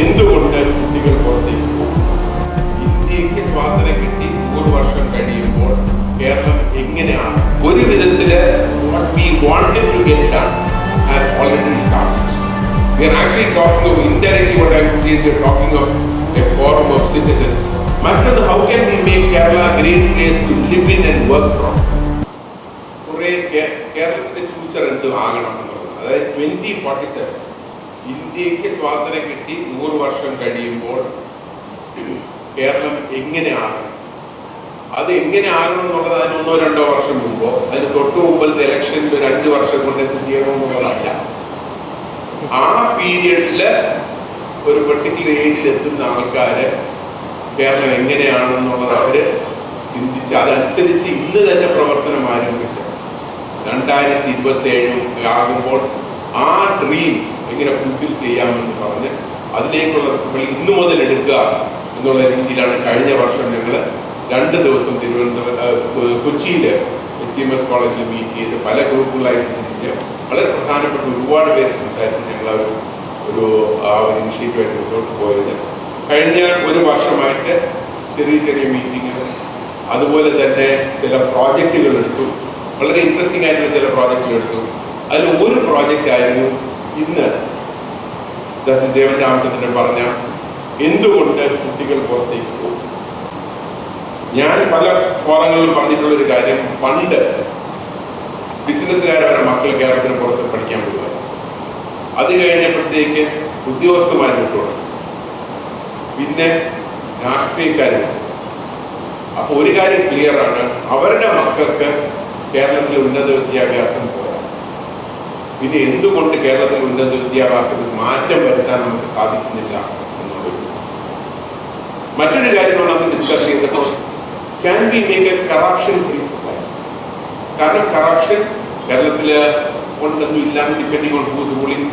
എന്തുകൊണ്ട് കുട്ടികൾ പുറത്തേക്ക് പോകും ഇന്ത്യയ്ക്ക് സ്വാതന്ത്ര്യം കിട്ടി നൂറ് വർഷം കഴിയുമ്പോൾ കേരളം എങ്ങനെയാണ് ഒരു വിധത്തിൽ we wanted to get done has already started. We are actually talking of indirectly what I would say is we are talking of a forum of citizens. മറ്റൊന്ന് can we make Kerala a great place to live in and work from? കുറെ കേരളത്തിന്റെ future എന്ത് ആകണം എന്നുള്ളത് അതായത് twenty forty seven ഇന്ത്യയ്ക്ക് സ്വാതന്ത്ര്യം കിട്ടി നൂറ് വർഷം കഴിയുമ്പോൾ കേരളം എങ്ങനെയാകണം അത് എങ്ങനെ ആകണം എന്നുള്ളത് അതിന് ഒന്നോ രണ്ടോ വർഷം മുമ്പോ അതിന് തൊട്ട് മുമ്പത്തെ ഇലക്ഷനിൽ ഒരു അഞ്ച് വർഷം കൊണ്ട് എന്ത് ചെയ്യണമെന്നുള്ളതല്ല ആ പീരിയഡിൽ ഒരു പെർട്ടിക്കുലർ ഏജിൽ എത്തുന്ന ആൾക്കാര് കേരളം എങ്ങനെയാണെന്നുള്ളത് അവർ ചിന്തിച്ച് അതനുസരിച്ച് ഇന്ന് തന്നെ പ്രവർത്തനം ആരംഭിച്ചു രണ്ടായിരത്തി ഇരുപത്തി ഏഴും ആകുമ്പോൾ ആ ഡ്രീം എങ്ങനെ ഫുൾഫിൽ ചെയ്യാമെന്ന് പറഞ്ഞ് അതിലേക്കുള്ള നമ്മൾ ഇന്നു മുതൽ എടുക്കുക എന്നുള്ള രീതിയിലാണ് കഴിഞ്ഞ വർഷം ഞങ്ങൾ രണ്ട് ദിവസം തിരുവനന്തപുരം കൊച്ചിയിൽ എസ് സി എം എസ് കോളേജിൽ മീറ്റ് ചെയ്ത് പല ഗ്രൂപ്പുകളായിട്ട് തിരിഞ്ഞ് വളരെ പ്രധാനപ്പെട്ട ഒരുപാട് പേര് സംസാരിച്ച് ഞങ്ങൾ ഒരു ഒരു ആ ഒരു ഇനിഷ്യേറ്റീവായിട്ട് മുന്നോട്ട് പോയത്. കഴിഞ്ഞ ഒരു വർഷമായിട്ട് ചെറിയ ചെറിയ മീറ്റിങ്ങുകൾ അതുപോലെ തന്നെ ചില പ്രോജക്റ്റുകൾ എടുത്തു. വളരെ ഇൻട്രസ്റ്റിംഗ് ആയിട്ടുള്ള ചില പ്രോജക്റ്റുകൾ എടുത്തു. അതിൽ ഒരു പ്രോജക്റ്റ് ആയിരുന്നു ഇന്ന് ജസ്റ്റിസ് ദേവൻ രാമചന്ദ്രൻ പറഞ്ഞ എന്തുകൊണ്ട് കുട്ടികൾ പുറത്തേക്ക് പോകും? ഞാൻ പല ഫോറങ്ങളിലും പറഞ്ഞിട്ടുള്ള ഒരു കാര്യം പണ്ട് ബിസിനസ്സുകാരെ വരെ മക്കൾ കേരളത്തിന് പുറത്ത് പഠിക്കാൻ പോകുക അത് കഴിഞ്ഞപ്പോഴത്തേക്ക് ഉദ്യോഗസ്ഥന്മാർ വിട്ടുകൊടുക്കും പിന്നെ രാഷ്ട്രീയക്കാരും അപ്പോൾ ഒരു കാര്യം ക്ലിയറാണ് അവരുടെ മക്കൾക്ക് കേരളത്തിലെ ഉന്നത വിദ്യാഭ്യാസം പിന്നെ എന്തുകൊണ്ട് കേരളത്തിൽ ഉന്നത വിദ്യാഭ്യാസത്തിൽ മാറ്റം വരുത്താൻ നമുക്ക് സാധിക്കുന്നില്ല എന്നുള്ളൊരു മറ്റൊരു കാര്യം നമ്മൾ അത് ഡിസ്കസ് ചെയ്തപ്പോൾ can be make a corruption free society കാരണം കറപ്ഷൻ കേരളത്തിൽ ഉണ്ടെന്നും ഇല്ലാന്ന് depending on who's ruling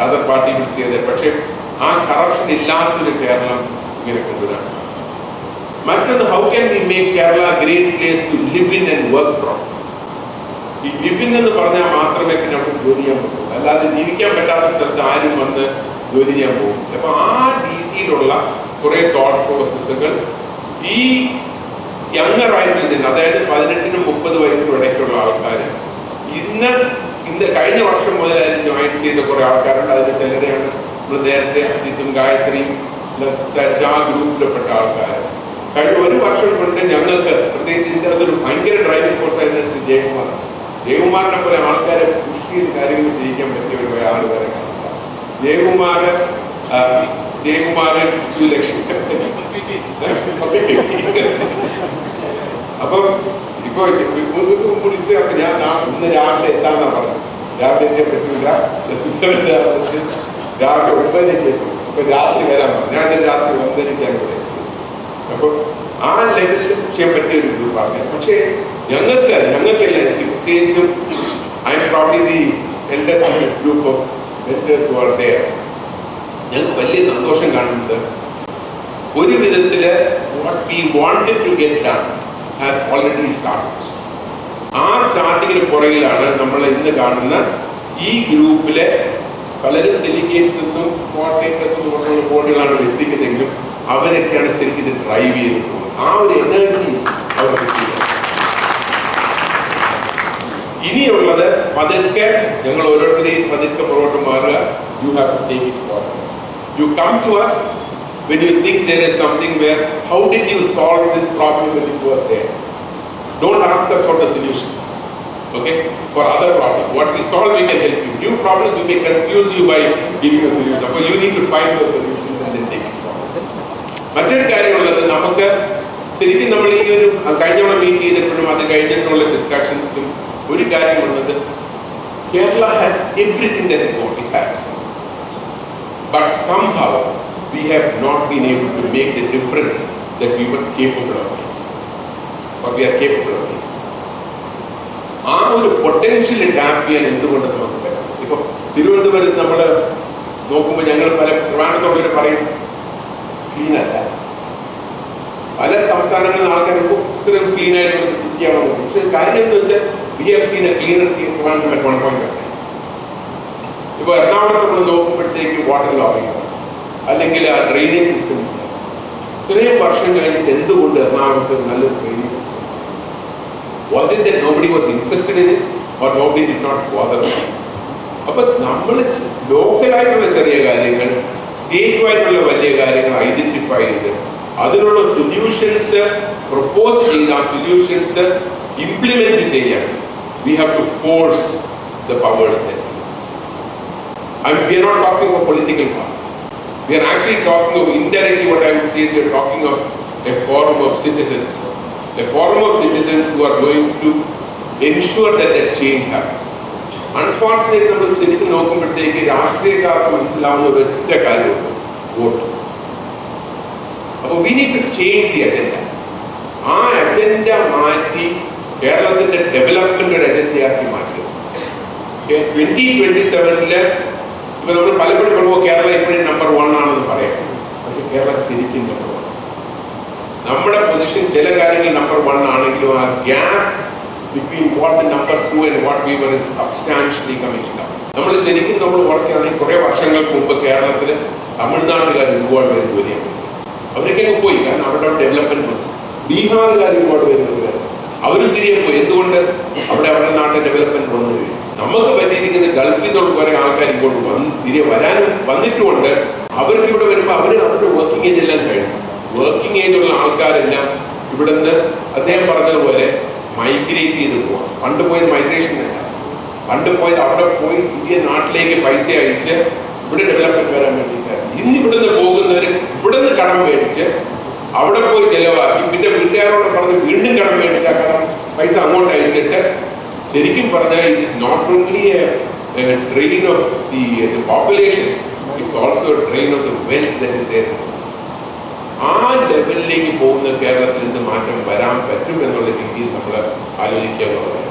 other party വിളിച്ച് ചെയ്തത് പക്ഷേ ആ കറപ്ഷൻ ഇല്ലാത്തൊരു കേരളം ഇങ്ങനെ കൊണ്ടുവരാൻ സാധിക്കും. മറ്റൊന്ന് how can be make Kerala great place to live in and work from ഈ വിപിൻ എന്ന് പറഞ്ഞാൽ മാത്രമേ പിന്നെ അവിടെ ജോലി ചെയ്യാൻ പറ്റൂ. അല്ലാതെ ജീവിക്കാൻ പറ്റാത്ത സ്ഥലത്ത് ആരും വന്ന് ജോലി ചെയ്യാൻ പോകും. അപ്പൊ ആ രീതിയിലുള്ള കുറെ തോട്ട് പ്രോസസ്സുകൾ ഈ യങ്ങർ ആയിട്ടുള്ള ജന അതായത് പതിനെട്ടിനും മുപ്പത് വയസ്സിനും ഇടയ്ക്കുള്ള ആൾക്കാർ ഇന്ന് ഇന്ന് കഴിഞ്ഞ വർഷം മുതൽ അതിന് ജോയിൻ ചെയ്ത കുറെ ആൾക്കാരുണ്ട്. അതിന് ചിലരെയാണ് നമ്മൾ നേരത്തെ അജിത്തും ഗായത്രിയും സംസാരിച്ച ആ ഗ്രൂപ്പിൽപ്പെട്ട ആൾക്കാർ കഴിഞ്ഞ ഒരു വർഷം കൊണ്ട് ഞങ്ങൾക്ക് പ്രത്യേകിച്ച് ഇതിന്റെ അകത്തൊരു ഭയങ്കര ഡ്രൈവിംഗ് കോഴ്സ് ആയിരുന്നു ശ്രീ ജയകുമാർ. ജയകുമാറിനെ പോലെ ആൾക്കാരെ പുഷ് ചെയ്ത് കാര്യങ്ങൾ ചെയ്യിക്കാൻ പറ്റിയ ഒരു ആൾ വരെ ജയകുമാർ ലക്ഷം അപ്പം ഇപ്പൊ മൂന്ന് ദിവസം മുമ്പ് വിളിച്ച് അപ്പൊ ഞാൻ ഇന്ന് രാവിലെ എത്താന്നാ പറഞ്ഞത്. രാവിലെ എത്തിയാൽ പറ്റൂല. രാവിലെ ഒമ്പതരയ്ക്ക് എത്തും. അപ്പൊ രാത്രി വരാൻ പറഞ്ഞു. ഞാൻ രാത്രി ഒമ്പതരയ്ക്കാണ് ഇവിടെ എത്തിയത്. അപ്പം ആ ലെവലിൽ ചെയ്യാൻ പറ്റിയ ഒരു ഗ്രൂപ്പാണ് പക്ഷേ ഞങ്ങൾക്ക് ഞങ്ങൾക്കല്ല എനിക്ക് പ്രത്യേകിച്ചും I'm probably the elders group of mentors are there ഞങ്ങൾക്ക് വലിയ സന്തോഷം കാണുന്നത് ഒരു വിധത്തിൽ what we wanted to get done has already ആ സ്റ്റാർട്ടിങ്ങിന് പുറകിലാണ് നമ്മൾ ഇന്ന് കാണുന്ന ഈ ഗ്രൂപ്പിലെ പലരും ഡെലിഗേറ്റ്സ് എന്നും കോർഡിനേറ്റേഴ്സ് എന്നും പറഞ്ഞുള്ള ബോർഡുകളാണ് വെച്ചിരിക്കുന്നതെങ്കിലും അവരൊക്കെയാണ് ശരിക്കും ഇത് ഡ്രൈവ് ചെയ്ത് പോകുന്നത്. ആ ഒരു എനർജി അവർ പതുക്കെ ഞങ്ങൾ ഓരോരുത്തരെയും പതുക്കെ പുറകോട്ട് മാറുക you have to take it for you come to us when you think there is something where how did you solve this problem when it was there don't ask us for the solutions okay for other problems what we solve we can help you new problems we may confuse you by giving a solution but you need to find those solutions and then take it forward മറ്റൊരു കാര്യമുള്ളത് നമുക്ക് ശരിക്കും നമ്മൾ ഈ ഒരു കഴിഞ്ഞ meet ചെയ്തപ്പോഴും അത് കഴിഞ്ഞിട്ടുള്ള ഡിസ്കഷൻസിലും ഒരു കാര്യമുള്ളത് everything that it want it has but somehow we have not been able to make the difference that we were capable of making, or we are capable of making. ആ ഒരു പൊട്ടൻഷ്യൽ ടാപ്പ് ചെയ്യാൻ എന്തുകൊണ്ട് നമുക്ക് പറ്റും ഇപ്പൊ തിരുവനന്തപുരത്ത് നമ്മൾ നോക്കുമ്പോൾ ഞങ്ങൾ പല ട്രിവാൻഡ്രത്തുള്ളവർ പറയും ക്ലീൻ അല്ല. പല സംസ്ഥാനങ്ങളിൽ ആൾക്കാർ ഇത്രയും ക്ലീൻ ആയിട്ടുള്ള സിറ്റിയാണോ പക്ഷെ കാര്യം എന്ന് വെച്ചാൽ we have seen a cleaner Trivandrum at one point ഇപ്പോൾ എറണാകുളത്ത് നമ്മൾ നോക്കുമ്പോഴത്തേക്ക് വാട്ടർ ലോബിംഗ് അല്ലെങ്കിൽ ആ ഡ്രെയിനേജ് സിസ്റ്റം ഇത്രയും വർഷം കഴിഞ്ഞിട്ട് എന്തുകൊണ്ട് എറണാകുളത്ത് നല്ലൊരു drainage system was in that nobody was interested in or nobody did not bother അപ്പൊ നമ്മൾ ലോക്കലായിട്ടുള്ള ചെറിയ കാര്യങ്ങൾ സ്റ്റേറ്റുമായിട്ടുള്ള വലിയ കാര്യങ്ങൾ ഐഡന്റിഫൈ ചെയ്ത് അതിനുള്ള സൊല്യൂഷൻസ് പ്രപ്പോസ് ചെയ്ത് ആ സൊല്യൂഷൻസ് ഇംപ്ലിമെന്റ് ചെയ്യാൻ We have to force the powers And we are not talking of political power. We are actually talking of indirectly what I would say is we are talking of a forum of citizens. A forum of citizens who are going to ensure that that change happens. Unfortunately നമ്മൾ ശരിക്കും നോക്കുമ്പോഴത്തേക്ക് രാഷ്ട്രീയക്കാർക്ക് മനസ്സിലാവുന്ന ഒരു ഒറ്റ കാര്യമുണ്ട് vote അപ്പോൾ we need to change the agenda ആ അജണ്ട മാറ്റി കേരളത്തിന്റെ ഡെവലപ്മെന്റ് ഒരു അജണ്ടയാക്കി മാറ്റുക ട്വന്റി ട്വന്റി സെവനിൽ ഇപ്പൊ നമ്മൾ പലപ്പോഴും പറയുമ്പോൾ കേരളം ഇപ്പോഴും നമ്പർ വൺ ആണെന്ന് പറയാം. പക്ഷെ കേരള ശരിക്കും നമ്പർ വൺ നമ്മുടെ പൊസിഷൻ ചില കാര്യങ്ങൾ നമ്പർ വൺ ആണെങ്കിലും ആ gap between what number two and what we were is substantially down നമ്മൾ ശരിക്കും നമ്മൾ ഓർക്കുകയാണെങ്കിൽ കുറെ വർഷങ്ങൾക്ക് മുമ്പ് കേരളത്തിൽ തമിഴ്നാട്ടുകാർ ഒരുപാട് പേര് ജോലിയാണ് അവരൊക്കെ പോയി. കാരണം അവരുടെ ഡെവലപ്മെന്റ് വന്നു. ബീഹാറുകാർ ഒരുപാട് പേര് തിരികെ പോയി എന്തുകൊണ്ട് അവിടെ അവരുടെ നാട്ടിൽ ഡെവലപ്മെന്റ് വന്നു നമുക്ക് പറ്റിയിരിക്കുന്ന ഗൾഫിൽ നിന്നുള്ള കുറെ ആൾക്കാർ ഇങ്ങോട്ട് വന്ന് തിരികെ വരാനും വന്നിട്ടുമുണ്ട്. അവർക്ക് ഇവിടെ വരുമ്പോൾ അവർ അവരുടെ വർക്കിംഗ് ഏജ് എല്ലാം കഴിഞ്ഞു. വർക്കിംഗ് ഏജ് ഉള്ള ആൾക്കാരെല്ലാം ഇവിടുന്ന് അദ്ദേഹം പറഞ്ഞതുപോലെ മൈഗ്രേറ്റ് ചെയ്ത് പോവാം. പണ്ട് പോയത് മൈഗ്രേഷൻ അല്ല. പണ്ട് പോയത് അവിടെ പോയി പുതിയ നാട്ടിലേക്ക് പൈസ അയച്ച് ഇവിടെ ഡെവലപ്മെന്റ് വരാൻ വേണ്ടിയിട്ടാണ് ഇന്ന് ഇവിടുന്ന് പോകുന്നവർ ഇവിടുന്ന് കടം മേടിച്ച് അവിടെ പോയി ചെലവാക്കി. പിന്നെ വീട്ടുകാരോട് പറഞ്ഞ് വീണ്ടും കടം മേടിച്ച് ആ കടം പൈസ അങ്ങോട്ട് അയച്ചിട്ട് ശരിക്കും പറഞ്ഞാൽ it is not only drain of the population it's also drain of the wealth that is there ആ ലെവലിലേക്ക് പോകുന്ന കേരളത്തിൽ എന്ത് മാറ്റം വരാൻ പറ്റും എന്നുള്ള രീതിയിൽ നമ്മൾ ആലോചിക്കുക എന്നുള്ളതാണ്.